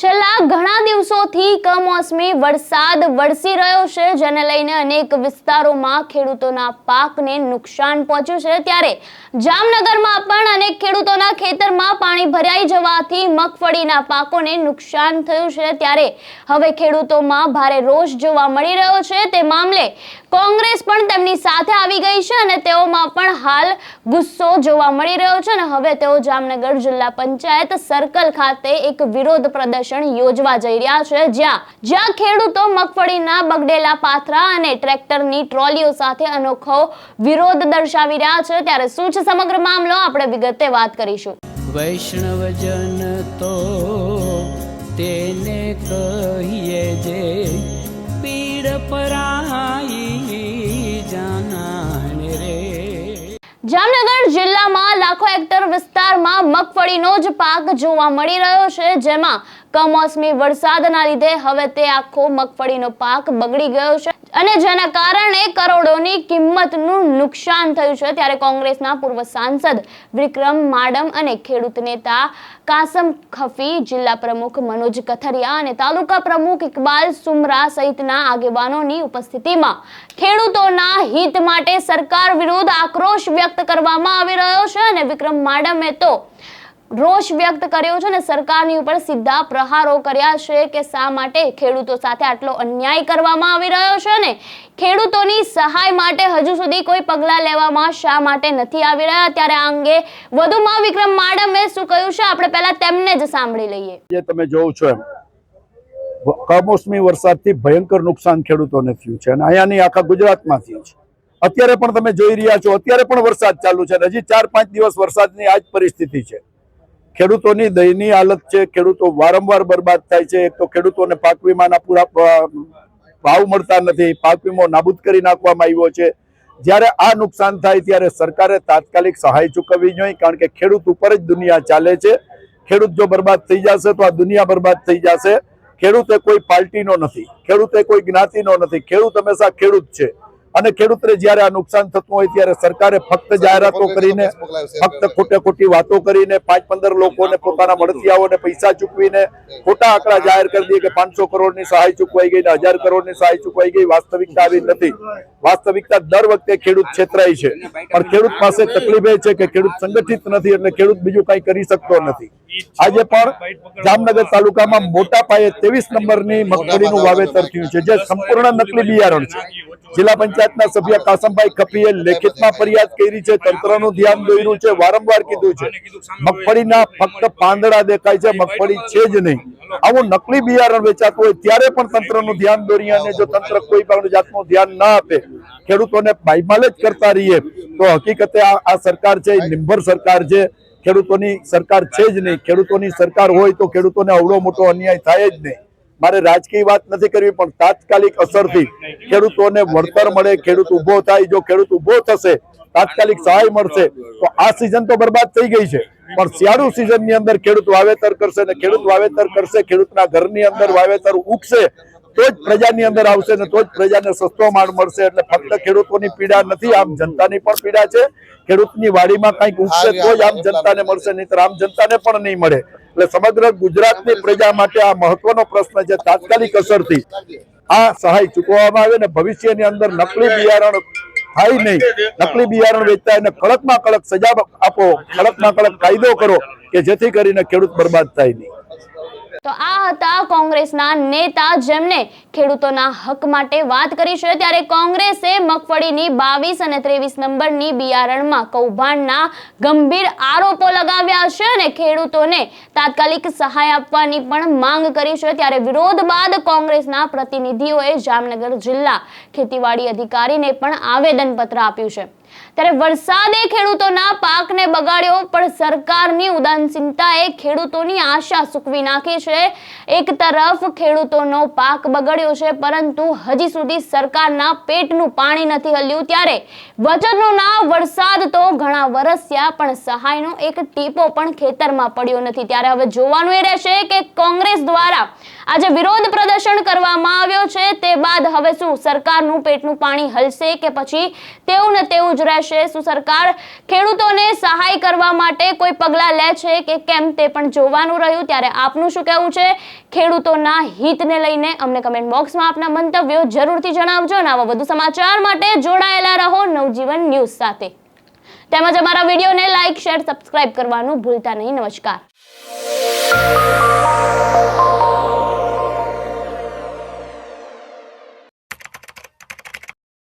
છેલ્લા ઘણા દિવસોથી કમોસમી વરસાદ વરસી રહ્યો છે, જેને લઈને અનેક વિસ્તારોમાં ખેડૂતોના પાકને નુકસાન પહોંચ્યું છે. ત્યારે જામનગરમાં પણ અનેક ખેડૂતોના ખેતરમાં પાણી ભરાઈ જવાથી મગફળીના પાકોને નુકસાન થયું છે. ત્યારે હવે ખેડૂતોમાં ભારે રોષ જોવા મળી રહ્યો છે. તે મામલે કોંગ્રેસ પણ તેમની સાથે આવી ગઈ છે અને તેઓમાં પણ હાલ ગુસ્સો જોવા મળી રહ્યો છે. અને હવે તેઓ જામનગર જિલ્લા પંચાયત સર્કલ ખાતે એક વિરોધ પ્રદર્શન યોજવા જઈ રહ્યા છે. જ્યાં જ્યાં ખેડૂતો મગફળીના બગડેલા પાથરા અને ટ્રેક્ટરની ટ્રોલીઓ સાથે અનોખો વિરોધ દર્શાવી રહ્યા છે. ત્યારે શું છે સમગ્ર મામલો? આપણે વિગતે વાત કરીશું. વૈષ્ણવજન તો તેને કહીએ જે પીડ પરાઈ જાનાને રે. જામનગર જિલ્લામાં લાખો હેક્ટર વિસ્તારમાં મગફળીનો જ પાક જોવા મળી રહ્યો છે જેમાં કમોસમી વરસાદના લીધે હવે તે આખો મગફળીનો પાક બગડી ગયો છે અને જેના કારણે કરોડોની કિંમતનું નુકસાન થયું છે. ત્યારે કોંગ્રેસના પૂર્વ સાંસદ વિક્રમ માડમ અને ખેડૂત નેતા કાસમ ખફી, જિલ્લા પ્રમુખ મનોજ કથરિયા અને તાલુકા પ્રમુખ ઇકબાલ સુમરા સહિતના આગેવાનોની ઉપસ્થિતિમાં ખેડૂતોના હિત માટે સરકાર વિરુદ્ધ આક્રોશ વ્યક્ત કરવામાં આવી રહ્યો છે અને વિક્રમ માડમે તો રોષ વ્યક્ત કર્યો છે અને સરકારની ઉપર સીધા પ્રહારો કર્યા છે કે શા માટે ખેડૂતો સાથે આટલો અન્યાય કરવામાં આવી રહ્યો છે ને ખેડૂતોની સહાય માટે હજુ સુધી કોઈ પગલાં લેવામાં શા માટે નથી આવી રહ્યા? ત્યારે આ અંગે વધુમાં વિક્રમ માડમે શું કહ્યું છે? આપણે પહેલા તેમને જ સાંભળી લઈએ. જે તમે જોવો છો એમ, કમોસમી વરસાદથી ભયંકર નુકસાન ખેડૂતોને થયું છે અને અહીંયાની આખા ગુજરાતમાં થયું છે. અત્યારે પણ તમે જોઈ રહ્યા છો, અત્યારે પણ વરસાદ ચાલુ છે હજી ચાર પાંચ દિવસ વરસાદની આ જ પરિસ્થિતિ છે. ખેડૂતોની દયનીય હાલત છે, ખેડૂતો વારંવાર બરબાદ થાય છે એક તો ખેડૂતોને પાક વીમાના પૂરા ભાવ મળતા નથી, પાક વીમો નાબૂદ કરી નાખવામાં આવ્યો છે. જ્યારે આ નુકસાન થાય ત્યારે સરકારે તાત્કાલિક સહાય ચૂકવવી જોઈએ, કારણ કે ખેડૂત ઉપર જ દુનિયા ચાલે છે. ખેડૂત જો બરબાદ થઈ જશે તો આ દુનિયા બરબાદ થઈ જશે. ખેડૂત એ કોઈ પાર્ટીનો નથી, ખેડૂત એ કોઈ જ્ઞાતિનો નથી, ખેડૂત હંમેશા ખેડૂત છે. અને ખેડૂતને જ્યારે આ નુકસાન થતું હોય ત્યારે સરકારે ફક્ત જાહેરાતો કરીને ફક્ત ખોટે ખોટી વાતો કરીને પાંચ પંદર લોકોને પોતાના મળતિયાઓને પૈસા ચૂકવીને ખોટા આંકડા જાહેર કરી દે કે પાંચસો કરોડની સહાય ચૂકવાઈ ગઈ ને હજાર કરોડની સહાય ચૂકવાઈ ગઈ વાસ્તવિકતા આવી નથી. વાસ્તવિકતા દર વખતે ખેડૂત છેતરાય છે. પણ ખેડૂત પાસે તકલીફ એ છે કે ખેડૂત સંગઠિત નથી એટલે ખેડૂત બીજું કઈ કરી શકતો નથી. આજે પણ જામનગર તાલુકામાં મોટા પાયે ત્રેવીસ નંબરની મગફળીનું વાવેતર થયું છે જે સંપૂર્ણ નકલી બિયારણ છે. જિલ્લા પંચાયતના સભ્ય કાસમભાઈ કપીએ લેખિતમાં ફરિયાદ કરી છે, તંત્રનું ધ્યાન દોર્યું છે, વારંવાર કીધું છે. મગફળીના ફક્ત પાંદડા દેખાય છે, મગફળી છે જ નહીં. આવું નકલી બિયારણ વેચાતું હોય ત્યારે પણ તંત્રનું ધ્યાન દોરીએ અને જો તંત્ર કોઈ પણ જાતનું ધ્યાન ના આપે, ખેડૂતોને બાઈમાલ જ કરતા રહીએ, તો હકીકતે આ સરકાર છે, એ નિર્ભર સરકાર છે. ખેડૂતોની સરકાર છે જ નહીં. ખેડૂતોની સરકાર હોય તો ખેડૂતોને અવળો મોટો અન્યાય થાય જ નહીં. મારે રાજકીય વાત નથી કરવી પણ તાત્કાલિક અસરથી ખેડૂતોને વળતર મળે ખેડૂત ઊભો થાય જો ખેડૂત ઊભો થશે તાત્કાલિક સહાય મળશે તો આ સિઝન તો બરબાદ થઈ ગઈ છે. પણ શિયાળુ સિઝનની અંદર ખેડૂત વાવેતર કરશે ને ખેડૂત વાવેતર કરશે ખેડૂતના ઘરની અંદર વાવેતર ઉગશે તો જ પ્રજાની અંદર આવશે ને તો જ પ્રજાને સસ્તો માલ મળશે. એટલે ફક્ત ખેડૂતોની પીડા નથી આમ જનતાની પણ પીડા છે. ખેડૂતની વાડીમાં કંઈક ઉગશે તો જ આમ જનતાને મળશે નહીં આમ જનતાને પણ નહીં મળે. એટલે સમગ્ર ગુજરાતની પ્રજા માટે આ મહત્વનો પ્રશ્ન છે, તાત્કાલિક અસરથી આ સહાય ચૂકવવામાં આવે ને ભવિષ્યની અંદર નકલી બિયારણ થાય નહીં. નકલી બિયારણ વેચતા એને કડકમાં કડક સજા આપો, કડકમાં કડક કાયદો કરો કે જેથી કરીને ખેડૂત બરબાદ થાય નહીં. તો આ હતા કોંગ્રેસના નેતા જેમણે ખેડૂતોના હક માટે વાત કરી છે. ત્યારે કોંગ્રેસે મગફળીની બાવીસ અને ત્રેવીસ નંબરની બિયારણમાં કૌભાંડના ગંભીર આરોપો લગાવ્યા છે અને ખેડૂતોને તાત્કાલિક સહાય આપવાની પણ માંગ કરી છે. ત્યારે વિરોધ બાદ કોંગ્રેસના પ્રતિનિધિઓએ જામનગર જિલ્લા ખેતીવાડી અધિકારીને પણ આવેદનપત્ર આપ્યું છે. ત્યારે વરસાદે ખેડૂતોના પાકને બગાડ્યો, પણ સરકારની ઉદાસીનતાએ ખેડૂતોની આશા સૂકવી નાખી છે. એક તરફ ખેડૂતોનો પાક બગડ્યો છે, પરંતુ હજી સુધી સરકારના પેટનું પાણી નથી હલ્યું. ત્યારે વચનોના વરસાદ તો ઘણા વરસ્યા, પણ સહાયનો એક ટીપો પણ ખેતરમાં પડ્યો નથી. ત્યારે હવે જોવાનું એ રહેશે કે કોંગ્રેસ દ્વારા આજે વિરોધ પ્રદર્શન કરવામાં આવ્યો છે. તે બાદ હવે શું, સરકારનું પેટનું પાણી હલશે કે પછી તેવું ને તેવું રહેશે. શું સરકાર ખેડૂતોને સહાય કરવા માટે કોઈ પગલાં લે છે કે કેમ તે પણ જોવાનું રહ્યું? ત્યારે આપનું શું કહેવું છે? ખેડૂતોના હિતને લઈને અમને કમેન્ટ બોક્સમાં આપના મંતવ્યો જરૂરથી જણાવજો અને આવા વધુ સમાચાર માટે જોડાયેલા રહો નવજીવન ન્યૂઝ સાથે. તેમજ અમારા વિડીયોને લાઇક, શેર, સબસ્ક્રાઇબ કરવાનું ભૂલતા નહીં. નમસ્કાર.